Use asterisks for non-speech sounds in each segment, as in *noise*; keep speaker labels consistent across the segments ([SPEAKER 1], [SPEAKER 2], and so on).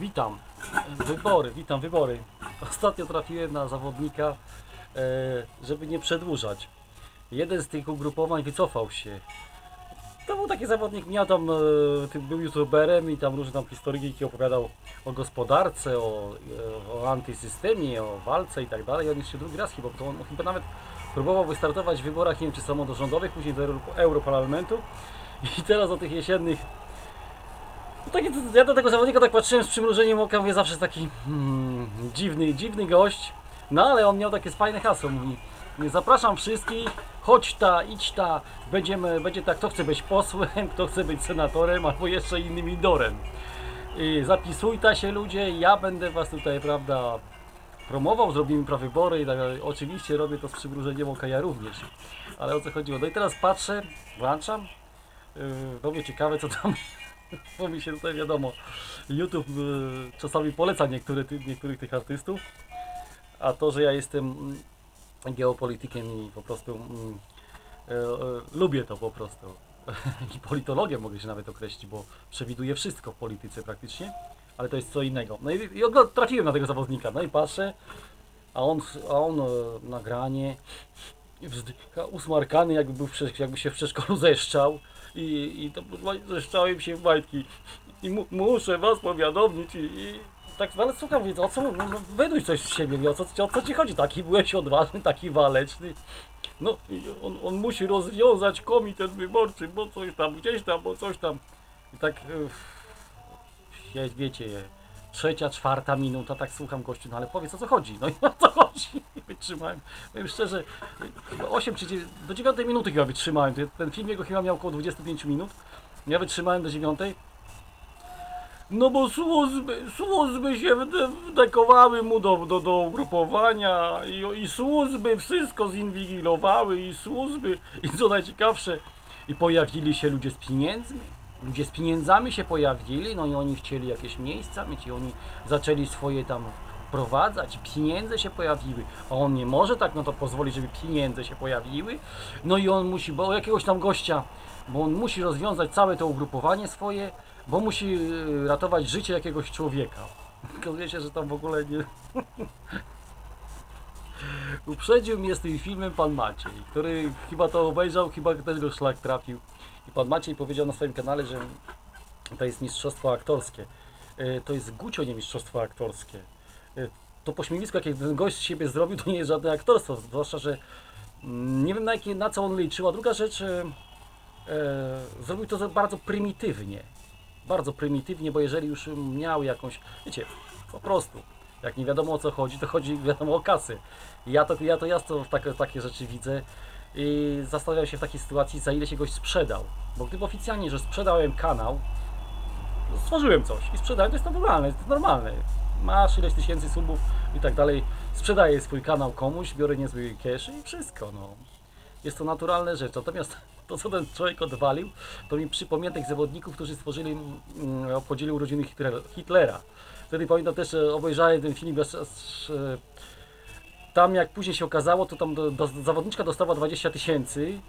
[SPEAKER 1] Witam. Wybory, witam, wybory. Ostatnio trafiłem na zawodnika, e, żeby nie przedłużać. Jeden z tych ugrupowań wycofał się. To był taki zawodnik, miał tam, e, był youtuberem i tam różne tam historyjki opowiadał o gospodarce, o, e, o antysystemie, o walce i tak dalej. On jeszcze drugi raz chyba, to on chyba nawet próbował wystartować w wyborach, nie wiem czy samorządowych, później do Euro- Europarlamentu. I teraz o tych jesiennych ja do tego zawodnika tak patrzyłem z przymrużeniem oka, mówię zawsze taki hmm, dziwny, dziwny gość. No ale on miał takie fajne hasło, mówi zapraszam wszystkich, chodź ta, idź ta, będziemy, będzie tak, kto chce być posłem, kto chce być senatorem, albo jeszcze innym idorem. I zapisujta się ludzie, ja będę was tutaj, prawda, promował, zrobimy prawybory i tak dalej. Oczywiście robię to z przymrużeniem oka, ja również. Ale o co chodziło? No i teraz patrzę, włączam, yy, mnie ciekawe co tam *laughs* bo mi się tutaj wiadomo, YouTube y, czasami poleca niektóre, niektórych tych artystów, a to, że ja jestem mm, geopolitykiem i po prostu mm, e, e, lubię to po prostu. *laughs* I politologiem mogę się nawet określić, bo przewiduję wszystko w polityce praktycznie, ale to jest co innego. No i, i trafiłem na tego zawodnika, no i patrzę, a on, a on e, nagranie, wzdycha, usmarkany, jakby, był jakby się w przedszkolu *laughs* zeszczał i, i to kurwa, zeszczałem się w majtki i mu, muszę was powiadomić i, i tak, ale słucham, mówię, o co, no, no, wyduj coś z siebie, o co, o co ci chodzi, taki byłeś odważny, taki waleczny, no on, on musi rozwiązać komitet wyborczy, bo coś tam, gdzieś tam, bo coś tam. I tak, yy, wiecie, trzecia, czwarta minuta, tak słucham gościu, no ale powiedz o co chodzi, no i o co chodzi, wytrzymałem, powiem szczerze, chyba 8 czy 9, do 9 minuty chyba wytrzymałem, ten- film jego chyba miał około 25 minut, ja wytrzymałem do 9, no bo służby, służby się wde- wdekowały mu do, do, do ugrupowania i, i służby wszystko zinwigilowały i służby, i co najciekawsze, i pojawili się ludzie z pieniędzmi. Ludzie z pieniędzmi się pojawili, no i oni chcieli jakieś miejsca mieć i oni zaczęli swoje tam prowadzać, pieniądze się pojawiły, a on nie może tak no to pozwolić, żeby pieniądze się pojawiły, no i on musi, bo jakiegoś tam gościa, bo on musi rozwiązać całe to ugrupowanie swoje, bo musi y, ratować życie jakiegoś człowieka. *laughs* Okazuje się, że tam w ogóle nie... *laughs* Uprzedził mnie z tym filmem pan Maciej, który chyba to obejrzał, chyba też go szlak trafił. I pan Maciej powiedział na swoim kanale, że to jest mistrzostwo aktorskie. E, To jest Gucio, nie mistrzostwo aktorskie. E, To pośmiewisko, jakie ten gość z siebie zrobił, to nie jest żadne aktorstwo. Zwłaszcza, że mm, nie wiem na, jakie, na co on liczył. A druga rzecz, e, zrobił to bardzo prymitywnie. Bardzo prymitywnie, bo jeżeli już miał jakąś, wiecie, po prostu, jak nie wiadomo o co chodzi, to chodzi wiadomo o kasy. Ja to, ja to jasno takie, takie rzeczy widzę i zastanawiam się w takiej sytuacji, za ile się goś sprzedał. Bo gdyby oficjalnie, że sprzedałem kanał, stworzyłem coś i sprzedałem, to jest naturalne, to jest normalne. Masz ileś tysięcy subów i tak dalej, sprzedaję swój kanał komuś, biorę niezły cash i wszystko, no. Jest to naturalna rzecz. Natomiast *laughs* to, co ten człowiek odwalił, to mi przypomina tych zawodników, którzy stworzyli, mm, obchodzili urodziny Hitlera. Wtedy pamiętam też, że obejrzałem ten film, bez, e, tam jak później się okazało, to tam do, do, zawodniczka dostała 20 tysięcy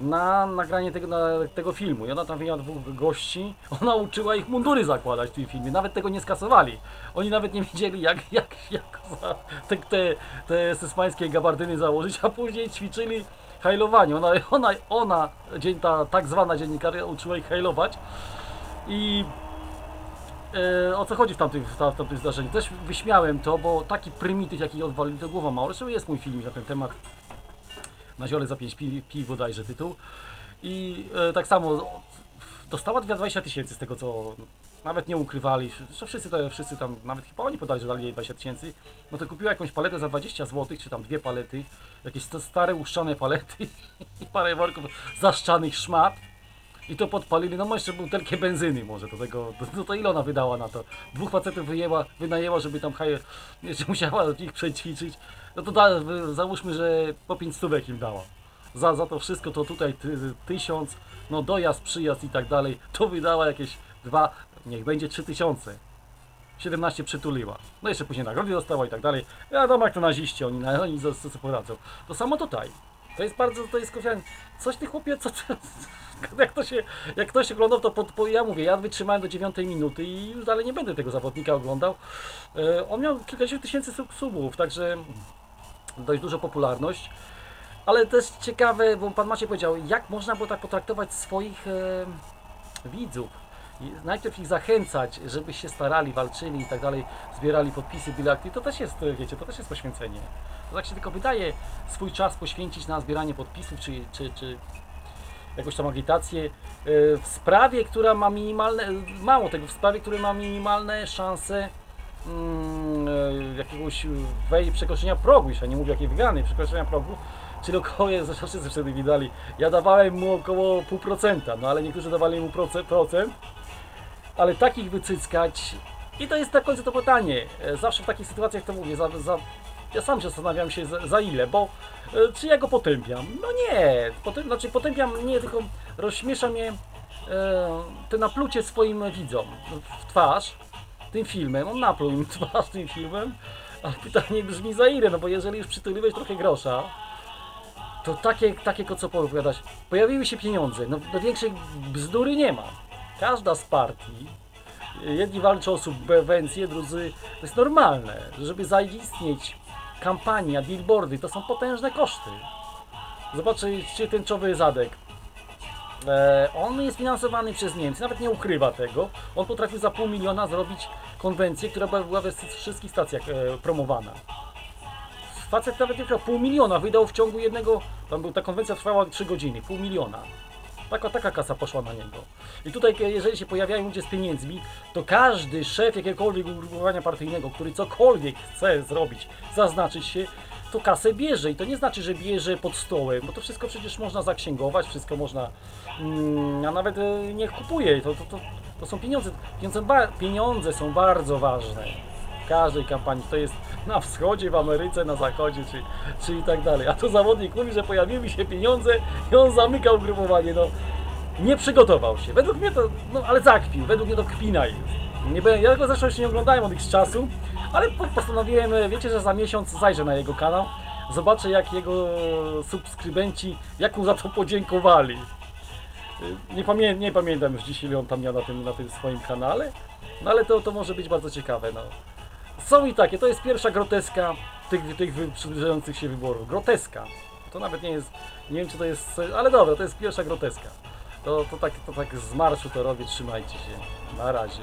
[SPEAKER 1] na nagranie tego, na, tego filmu. I ona tam miała dwóch gości, *laughs* ona uczyła ich mundury zakładać w tym filmie. Nawet tego nie skasowali. Oni nawet nie wiedzieli, jak, jak, jak te, te, te gabardyny założyć, a później ćwiczyli hajlowanie. Ona, ona, ona dzień, ta tak zwana dziennikarka uczyła ich hajlować. I e, o co chodzi w tamtym, w tam- w tamtym zdarzeniu? Też wyśmiałem to, bo taki prymityw, jaki odwalili, to głowa mało. Zresztą jest mój film na ten temat. Na ziole za 5 pi, pi bodajże tytuł. I e, tak samo dostała 20 tysięcy z tego, co nawet nie ukrywali, że wszyscy, to, wszyscy tam, nawet chyba oni podali, że dali jej 20 tysięcy, no to kupiła jakąś paletę za 20 zł, czy tam dwie palety, jakieś stare, uszczane palety *laughs* i parę worków zaszczanych szmat. I to podpalili, no jeszcze butelkę benzyny może do tego, no to ile ona wydała na to? Dwóch facetów wyjęła, wynajęła, żeby tam haj, jeszcze musiała ich przećwiczyć. No to da, załóżmy, że po 5 stówek im dała. Za, za to wszystko to tutaj ty, tysiąc, no dojazd, przyjazd i tak dalej, to wydała jakieś dwa, niech będzie trzy tysiące. 17 przytuliła. No jeszcze później nagrody dostała i tak dalej. Wiadomo jak to naziści, oni, oni co poradzą. To samo tutaj. To jest bardzo, to jest kofian. Coś ty chłopie, co ty, jak to się, jak ktoś oglądał, to pod, po, ja mówię, ja wytrzymałem do dziewiątej minuty i już dalej nie będę tego zawodnika oglądał. E, on miał kilkadziesiąt tysięcy sub- subów, także dość duża popularność. Ale też ciekawe, bo pan Maciej powiedział, jak można było tak potraktować swoich e, widzów. I najpierw ich zachęcać, żeby się starali, walczyli i tak dalej, zbierali podpisy, byli aktywni. To też jest, wiecie, to też jest poświęcenie. To tak się tylko wydaje swój czas poświęcić na zbieranie podpisów, czy, czy, czy jakąś tam agitację e, w sprawie, która ma minimalne, mało tego, w sprawie, która ma minimalne szanse mm, e, jakiegoś wej przekroczenia progu, ja nie mówię jakiej wygranej, przekroczenia progu, czyli około, zresztą wszyscy wtedy widali, ja dawałem mu około pół procenta, no ale niektórzy dawali mu proce- procent, ale takich wycyckać i to jest na końcu to pytanie, E, zawsze w takich sytuacjach to mówię, za, za, ja sam się zastanawiam się za, za ile, bo e, czy ja go potępiam? No nie, Potęp, znaczy potępiam nie, tylko rozśmiesza mnie e, to naplucie swoim widzom w twarz tym filmem, on napluł im *laughs* twarz tym filmem, a pytanie brzmi za ile, no bo jeżeli już przytuliłeś trochę grosza, to takie, takie co opowiadać, pojawiły się pieniądze, no, no większej bzdury nie ma. Każda z partii, jedni walczą o subwencje, drudzy, to jest normalne, żeby zaistnieć kampania, billboardy, to są potężne koszty. Zobaczcie tęczowy zadek. E, on jest finansowany przez Niemcy, nawet nie ukrywa tego. On potrafił za pół miliona zrobić konwencję, która była- we wszystkich stacjach e, promowana. Facet nawet wydał pół miliona, wydał w ciągu jednego, tam ta konwencja trwała 3 godziny, pół miliona. Taka, taka kasa poszła na niego. I tutaj, jeżeli się pojawiają ludzie z pieniędzmi, to każdy szef jakiegokolwiek ugrupowania partyjnego, który cokolwiek chce zrobić, zaznaczyć się, to kasę bierze. I to nie znaczy, że bierze pod stołem, bo to wszystko przecież można zaksięgować, wszystko można, mm, a nawet e, niech kupuje. To, to, to, to są pieniądze. Pieniądze, pieniądze są bardzo ważne każdej kampanii. To jest na wschodzie, w Ameryce, na zachodzie, czy, czy i tak dalej. A tu zawodnik mówi, że pojawiły się pieniądze i on zamykał ugrupowanie. No, nie przygotował się. Według mnie to, no ale zakpił, według mnie to kpina jest. Nie, ja go zresztą jeszcze nie oglądałem od X czasu, ale po- postanowiłem, e, wiecie, że za miesiąc zajrzę na jego kanał, zobaczę jak jego subskrybenci, jak mu za to podziękowali. E, Nie, pamię nie pamiętam już dziś ile on tam miał na tym, na tym swoim kanale, no ale to, to może być bardzo ciekawe. No. Są i takie, to jest pierwsza groteska tych, tych przybliżających się wyborów. Groteska. To nawet nie jest, nie wiem czy to jest, ale dobra, to jest pierwsza groteska. To, to, tak, to tak z marszu to robię, trzymajcie się. Na razie.